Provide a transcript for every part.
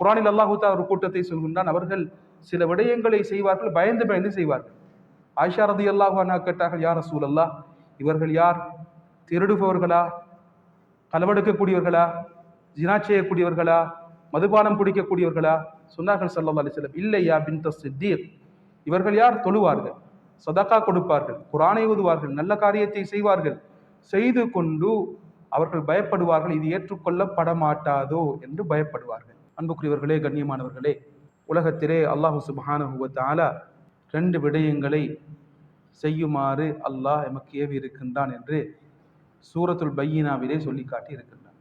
குரானில் அல்லாஹூத்தா ஒரு கூட்டத்தை சொல்கின்றான் அவர்கள் சில விடயங்களை செய்வார்கள் பயந்து பயந்து செய்வார்கள். ஆயிஷா ரதி அல்லாஹானா கேட்டார்கள் யார் ரசூல் அல்லா இவர்கள் யார்? திருடுபவர்களா? களவெடுக்கக்கூடியவர்களா? ஜினா செய்யக்கூடியவர்களா? மதுபானம் குடிக்கக்கூடியவர்களா? சொன்னார்கள் சல்லா அலிஸ்லம் இல்லையா பின் சித்தீர் இவர்கள் யார்? தொழுவார்கள் சதக்கா கொடுப்பார்கள் குரானை ஓதுவார்கள் நல்ல காரியத்தை செய்வார்கள். செய்து கொண்டு அவர்கள் பயப்படுவார்கள் இது ஏற்றுக்கொள்ளப்பட மாட்டாதோ என்று பயப்படுவார்கள். அன்புக்குரியவர்களே கண்ணியமானவர்களே உலகத்திலே அல்லாஹு சுபஹானுவத்தாலா ரெண்டு விடயங்களை செய்யுமாறு அல்லாஹ் எமக்கு ஏவி இருக்கின்றான் என்று சூரத்துல் பையினாவிலே சொல்லி காட்டி இருக்கின்றான்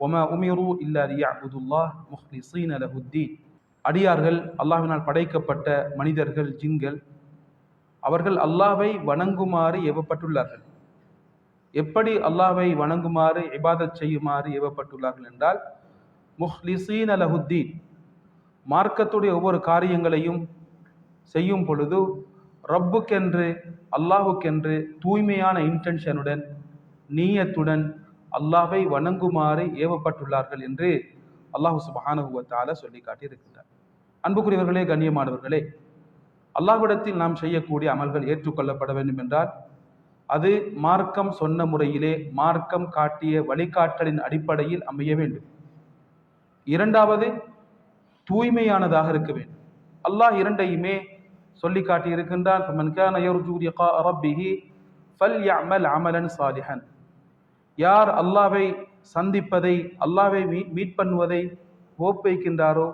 ஒம உமிரு இல்லா ரியாபுதுல்லாஹ் முஹ்லிசீன் அலஹுத்தீன் அடியார்கள் அல்லாஹினால் படைக்கப்பட்ட மனிதர்கள் ஜின்கள் அவர்கள் அல்லாவை வணங்குமாறு ஏவப்பட்டுள்ளார்கள். எப்படி அல்லாவை வணங்குமாறு இபாதத் செய்யுமாறு ஏவப்பட்டுள்ளார்கள் என்றால் முஹ்லிசீன் அலஹுத்தீன் மார்க்கத்துடைய ஒவ்வொரு காரியங்களையும் செய்யும் பொழுது ரப்புக்கென்று அல்லாஹுக்கென்று தூய்மையான இன்டென்ஷனுடன் நீயத்துடன் அல்லாஹை வணங்குமாறு ஏவப்பட்டுள்ளார்கள் என்று அல்லாஹு சுபஹானுவத்தால சொல்லி காட்டியிருக்கின்றார். அன்புக்குரியவர்களே கண்ணியமானவர்களே அல்லாஹ்விடத்தில் நாம் செய்யக்கூடிய அமல்கள் ஏற்றுக்கொள்ளப்பட வேண்டும் என்றால் அது மார்க்கம் சொன்ன முறையிலே மார்க்கம் காட்டிய வழிகாட்டலின் அடிப்படையில் அமைய வேண்டும். இரண்டாவது தூய்மையானதாக இருக்க வேண்டும். அல்லாஹ் இரண்டையுமே சொல்லி காட்டி இருக்கின்றான் அமலன் சாலிஹன். யார் அல்லாவை சந்திப்பதை அல்லாவை மீட் பண்ணுவதை ஓப்பைக்கின்றாரோ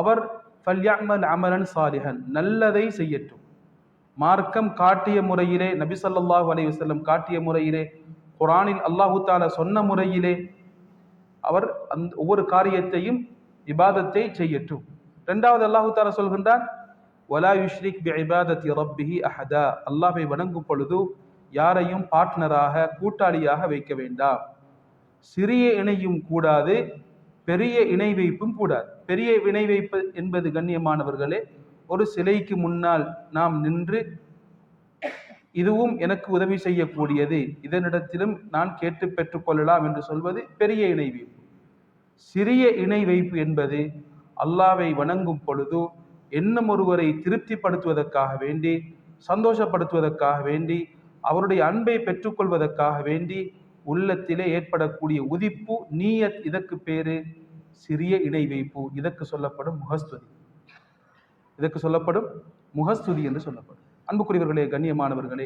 அவர் ஃபல்யாமல் அமலன் சாலிஹன் நல்லதை செய்யட்டும். மார்க்கம் காட்டிய முறையிலே நபி சல்லாஹூ அலைவசல்லம் காட்டிய முறையிலே குரானில் அல்லாஹு தாலா சொன்ன முறையிலே அவர் அந் ஒவ்வொரு காரியத்தையும் இபாதத்தை செய்யட்டும். ரெண்டாவது அல்லாஹு தாரா சொல்கின்றான் வலா யுஷ்ரிக் பி இபாதத்தி ரப்பிஹி அஹதா. அல்லாஹை வணங்கும் பொழுது யாரையும் பார்ட்னராக கூட்டாளியாக வைக்க வேண்டாம். சிறிய இணையும் கூடாது பெரிய இணை வைப்பும் கூடாது. பெரிய இணை வைப்பு என்பது கண்ணியமானவர்களே ஒரு சிலைக்கு முன்னால் நாம் நின்று இதுவும் எனக்கு உதவி செய்யக்கூடியது. இதனிடத்திலும் நான் கேட்டு பெற்றுக்கொள்ளலாம் என்று சொல்வது பெரிய இணை வைப்பு சிறிய இணை வைப்பு என்பது அல்லாவை வணங்கும் பொழுது இன்னும் ஒருவரை திருப்திப்படுத்துவதற்காக வேண்டி சந்தோஷப்படுத்துவதற்காக வேண்டி அவருடைய அன்பை பெற்றுக்கொள்வதற்காக வேண்டி உள்ளத்திலே ஏற்படக்கூடிய உதிப்பு நீயத் இதற்கு பேரு சிறிய இணை வைப்பு இதற்கு சொல்லப்படும் முகஸ்துதி. இதற்கு சொல்லப்படும் முகஸ்துதி என்று சொல்லப்படும். அன்புக்குரியவர்களே கண்ணியமானவர்களே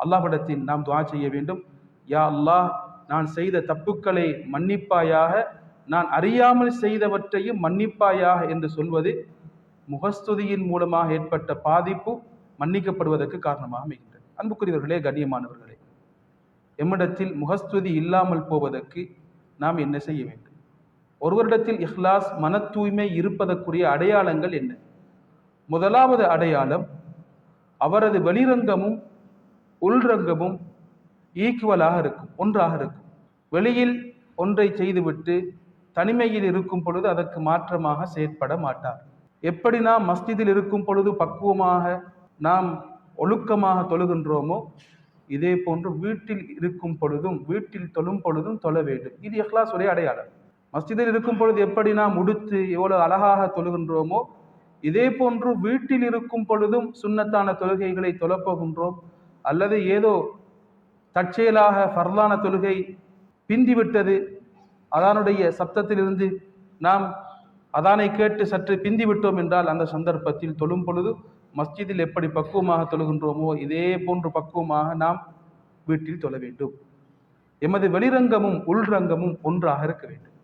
அல்லாஹிடத்தில் நாம் துவா செய்ய வேண்டும். யா அல்லாஹ் நான் செய்த தப்புக்களை மன்னிப்பாயாக நான் அறியாமல் செய்தவற்றையும் மன்னிப்பாயாக என்று சொல்வது முகஸ்துதியின் மூலமாக ஏற்பட்ட பாதிப்பு மன்னிக்கப்படுவதற்கு காரணமாக அமைகின்றது அன்புக்குரியவர்களே கண்ணியமானவர்களே எம்மிடத்தில் முகஸ்துதி இல்லாமல் போவதற்கு நாம் என்ன செய்ய வேண்டும்? ஒருவரிடத்தில் இஹ்லாஸ் மன தூய்மை இருப்பதற்குரிய அடையாளங்கள் என்ன? முதலாவது அடையாளம் அவரது வெளிரங்கமும் உள்ரங்கமும் ஈக்குவலாக இருக்கும் ஒன்றாக இருக்கும். வெளியில் ஒன்றை செய்துவிட்டு தனிமையில் இருக்கும் பொழுது அதற்கு மாற்றமாக செயற்பட மாட்டார். எப்படி நாம் மஸ்ஜிதில் இருக்கும் பொழுது பக்குவமாக நாம் ஒழுக்கமாக தொழுகின்றோமோ இதே போன்று வீட்டில் இருக்கும் பொழுதும் வீட்டில் தொழும் பொழுதும் தொழ வேண்டும். இது இஹ்லாஸ் ஒரே அடையாளம். மஸ்ஜிதில் இருக்கும் பொழுது எப்படி நாம் உடுத்து எவ்வளோ அழகாக தொழுகின்றோமோ இதே போன்று வீட்டில் இருக்கும் பொழுதும் சுண்ணத்தான தொழுகைகளை தொழப்போகின்றோம். அல்லது ஏதோ தற்செயலாக ஃபர்லான தொழுகை பிந்திவிட்டது அதானுடைய சப்தத்திலிருந்து நாம் அதானை கேட்டு சற்று பிந்திவிட்டோம் என்றால் அந்த சந்தர்ப்பத்தில் தொழும் பொழுது மஸ்ஜிதில் எப்படி பக்குவமாக தொழுகின்றோமோ இதே போன்று பக்குவமாக நாம் வீட்டில் தொழ வேண்டும். எமது வெளிரங்கமும் உள்ரங்கமும் ஒன்றாக இருக்க வேண்டும்.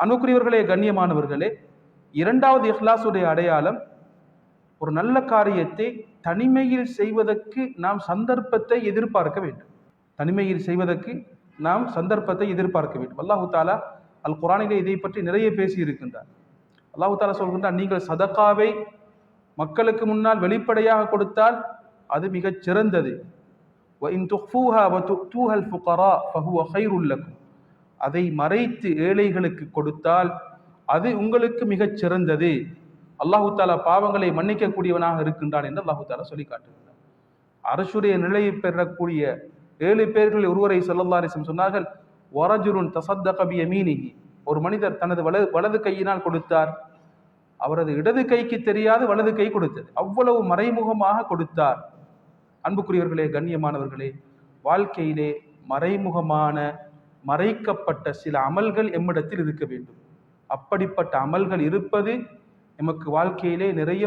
அன்புக்குரியவர்களே கண்ணியமானவர்களே இரண்டாவது இஹ்லாசுடைய அடையாளம் ஒரு நல்ல காரியத்தை தனிமையில் செய்வதற்கு நாம் சந்தர்ப்பத்தை எதிர்பார்க்க வேண்டும். தனிமையில் செய்வதற்கு நாம் சந்தர்ப்பத்தை எதிர்பார்க்க வேண்டும். அல்லாஹு தாலா அல் குரானிலே இதை பற்றி நிறைய பேசி இருக்கின்றார் அல்லாஹு தாலா சொல்கின்றார் நீங்கள் சதக்காவை மக்களுக்கு முன்னால் வெளிப்படையாக கொடுத்தால் அது மிகச் சிறந்தது. அதை மறைத்து ஏழைகளுக்கு கொடுத்தால் அது உங்களுக்கு மிகச் சிறந்தது. அல்லாஹு தாலா பாவங்களை மன்னிக்கக்கூடியவனாக இருக்கின்றான் என்று அல்லாஹு தாலா சொல்லி காட்டுகிறார் அரசுடைய நிலையை பெறக்கூடிய ஏழு பேர்களில் ஒருவரை செல்லல்லாரிசம் சொன்னார்கள் வரஜுருன் தசத்த கபிய மீனிகி ஒரு மனிதர் தனது வலது வலது கையினால் கொடுத்தார். அவரது இடது கைக்கு தெரியாது வலது கை கொடுத்தது. அவ்வளவு மறைமுகமாக கொடுத்தார். அன்புக்குரியவர்களே கண்ணியமானவர்களே வாழ்க்கையிலே மறைமுகமான மறைக்கப்பட்ட சில அமல்கள் எம்மிடத்தில் இருக்க வேண்டும். அப்படிப்பட்ட அமல்கள் இருப்பது நமக்கு வாழ்க்கையிலே நிறைய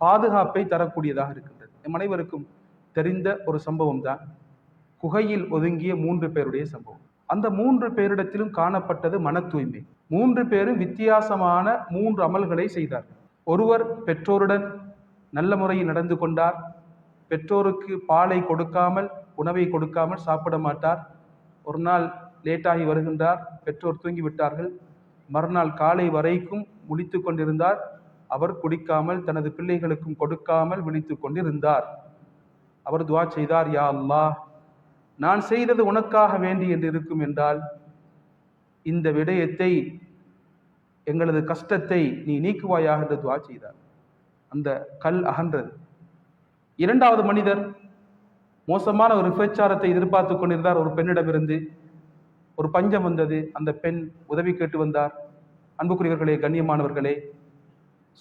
பாதுகாப்பை தரக்கூடியதாக இருக்கின்றது. எம் அனைவருக்கும் தெரிந்த ஒரு சம்பவம் தான் குகையில் ஒதுங்கிய மூன்று பேருடைய சம்பவம். அந்த மூன்று பேரிடத்திலும் காணப்பட்டது மன தூய்மை மூன்று பேரும் வித்தியாசமான மூன்று அமல்களை செய்தார் ஒருவர் பெற்றோருடன் நல்ல முறையில் நடந்து கொண்டார். பெற்றோருக்கு பாலை கொடுக்காமல் உணவை கொடுக்காமல் சாப்பிட மாட்டார். ஒரு நாள் லேட்டாகி வருகின்றார். பெற்றோர் தூங்கிவிட்டார்கள். மறுநாள் காலை வரைக்கும் முழித்து கொண்டிருந்தார். அவர் குடிக்காமல் தனது பிள்ளைகளுக்கும் கொடுக்காமல் விழித்து கொண்டிருந்தார். அவர் துவா செய்தார் யா அல்லா நான் செய்தது உனக்காக வேண்டி என்று இருக்கும் என்றால் இந்த விடயத்தை எங்களது கஷ்டத்தை நீ நீக்குவாயாக என்று துவா செய்தார். அந்த கல் அகன்றது. இரண்டாவது மனிதர் மோசமான ஒரு விபச்சாரத்தை எதிர்பார்த்து கொண்டிருந்தார். ஒரு பெண்ணிடமிருந்து ஒரு பஞ்சம் வந்தது. அந்த பெண் உதவி கேட்டு வந்தார். அன்புக்குரியவர்களே கண்ணியமானவர்களே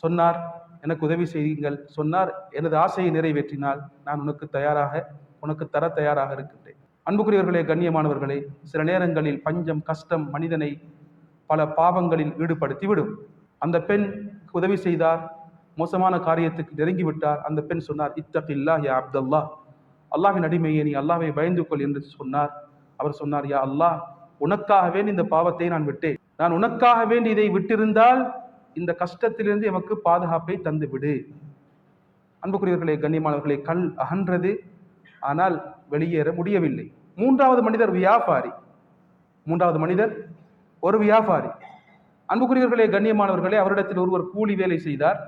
சொன்னார் எனக்கு உதவி செய்யுங்கள். சொன்னார் எனது ஆசையை நிறைவேற்றினால் நான் உனக்கு தயாராக உனக்கு தர தயாராக இருக்கின்றேன். அன்புக்குரியவர்களே கண்ணியமானவர்களே சில நேரங்களில் பஞ்சம் கஷ்டம் மனிதனை பல பாவங்களில் ஈடுபடுத்தி விடும் அந்த பெண் உதவி செய்தார் மோசமான காரியத்துக்கு நெருங்கிவிட்டார். அந்த பெண் சொன்னார் இத்தகில்லா யா அப்தல்லா அல்லாஹின் அடிமையை நீ அல்லாவை பயந்து கொள் என்று சொன்னார். அவர் சொன்னார் யா அல்லாஹ் உனக்காக வேண்டி இந்த பாவத்தை நான் விட்டேன். நான் உனக்காக வேண்டி இதை விட்டிருந்தால் இந்த கஷ்டத்திலிருந்து எமக்கு பாதுகாப்பை தந்து விடு. அன்புக்குரியவர்களே கண்ணியமானவர்களை கல் அகன்றது. ஆனால் வெளியேற முடியவில்லை. மூன்றாவது மனிதர் வியாபாரி. மூன்றாவது மனிதர் ஒரு வியாபாரி. அன்புக்குரியவர்களே கண்ணியமானவர்களே அவரிடத்தில் ஒருவர் கூலி வேலை செய்தார்.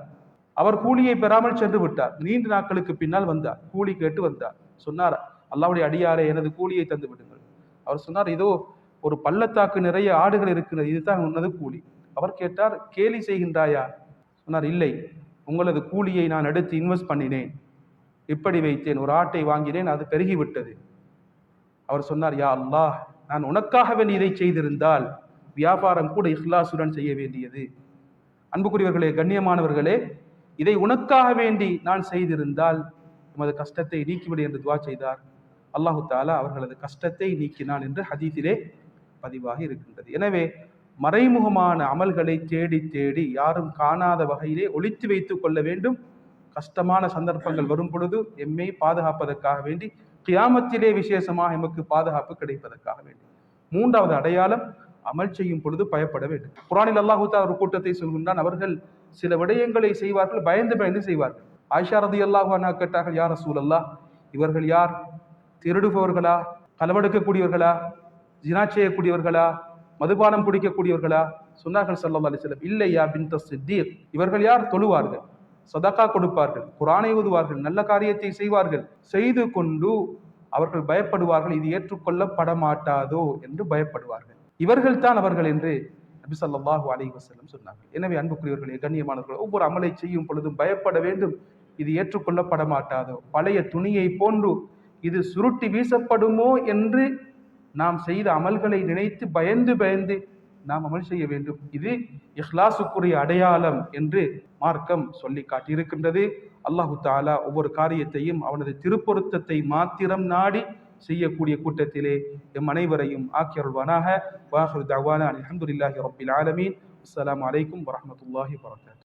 அவர் கூலியை பெறாமல் சென்று விட்டார். நீண்ட நாட்களுக்கு பின்னால் வந்தார். கூலி கேட்டு வந்தார். சொன்னார் அல்லாவுடைய அடியாரே எனது கூலியை தந்து விடுங்கள். அவர் சொன்னார் இதோ ஒரு பள்ளத்தாக்கு நிறைய ஆடுகள் இருக்கிறது இதுதான் உன்னது கூலி. அவர் கேட்டார் கேலி செய்கின்றாயா? சொன்னார் இல்லை உங்களது கூலியை நான் எடுத்து இன்வெஸ்ட் பண்ணினேன். இப்படி வைத்தேன் ஒரு ஆட்டை வாங்கினேன் அது பெருகிவிட்டது. அவர் சொன்னார் யா அல்லாஹ் நான் உனக்காக வேண்டி இதை செய்திருந்தால் வியாபாரம் கூட இஹ்லாசுடன் செய்ய வேண்டியது. அன்புக்குரியவர்களே கண்ணியமானவர்களே இதை உனக்காக வேண்டி நான் செய்திருந்தால் உமது கஷ்டத்தை நீக்கிவிடு என்று துவா செய்தார். அல்லாஹு தாலா அவர்களது கஷ்டத்தை நீக்கினான் என்று ஹதீஸிலே பதிவாகி இருக்கின்றது. எனவே மறைமுகமான அமல்களை தேடி தேடி யாரும் காணாத வகையிலே ஒழித்து வைத்துக் கொள்ள வேண்டும். கஷ்டமான சந்தர்ப்பங்கள் வரும் பொழுது எம்மை பாதுகாப்பதற்காக வேண்டி கியாமத்திலே விசேஷமாக எமக்கு பாதுகாப்பு கிடைப்பதற்காக வேண்டி. மூன்றாவது அடையாளம் அமல் செய்யும் பொழுது பயப்பட வேண்டும். குரானில் அல்லாஹூத்தா ஒரு கூட்டத்தை சொல்கின்றான் அவர்கள் சில விடயங்களை செய்வார்கள் பயந்து பயந்து செய்வார்கள். ஆயிஷா ரதி அல்லாஹு கேட்டார்கள் யார் ரசூல் அல்லாஹ் இவர்கள் யார்? திருடுபவர்களா? களவெடுக்கக்கூடியவர்களா? ஜினா செய்யக்கூடியவர்களா? மதுபானம் குடிக்கக்கூடியவர்களா? சொன்னார்கள் சல்லா அலைஹி இல்லையா பின் சித்தீர் இவர்கள் யார்? தொழுவார்கள். சதக்கா கொடுப்பார்கள். குரானை ஓதுவார்கள். நல்ல காரியத்தை செய்வார்கள். செய்து கொண்டு அவர்கள் பயப்படுவார்கள். இது ஏற்றுக்கொள்ளப்பட மாட்டாதோ என்று பயப்படுவார்கள். இவர்கள் தான் அவர்கள் என்று நபி ஸல்லல்லாஹு அலி வசல்லம் சொன்னார்கள். எனவே அன்புக்குரியவர்களே கண்ணியமானவர்கள் ஒவ்வொரு அமலை செய்யும் பொழுதும் பயப்பட வேண்டும். இது ஏற்றுக்கொள்ளப்பட மாட்டாதோ பழைய துணியை போன்று இது சுருட்டி வீசப்படுமோ என்று நாம் செய்த அமல்களை நினைத்து பயந்து பயந்து நாம் அமல் செய்ய வேண்டும். இது இஹ்லாசுக்குரிய அடையாளம் என்று மார்க்கம் சொல்லி காட்டியிருக்கின்றது. அல்லாஹு தாலா ஒவ்வொரு காரியத்தையும் அவனது திருப்பொருத்தத்தை மாத்திரம் நாடி செய்யக்கூடிய கூட்டத்திலே எம் அனைவரையும் ஆக்கியருள்வானாக. வாஹரு தவானா அல்ஹம்துலில்லாஹி ரப்பில் ஆலமீன். அஸ்லாம் அலைக்கும் வரஹ்மத்துல்லாஹி வரகாத்துஹு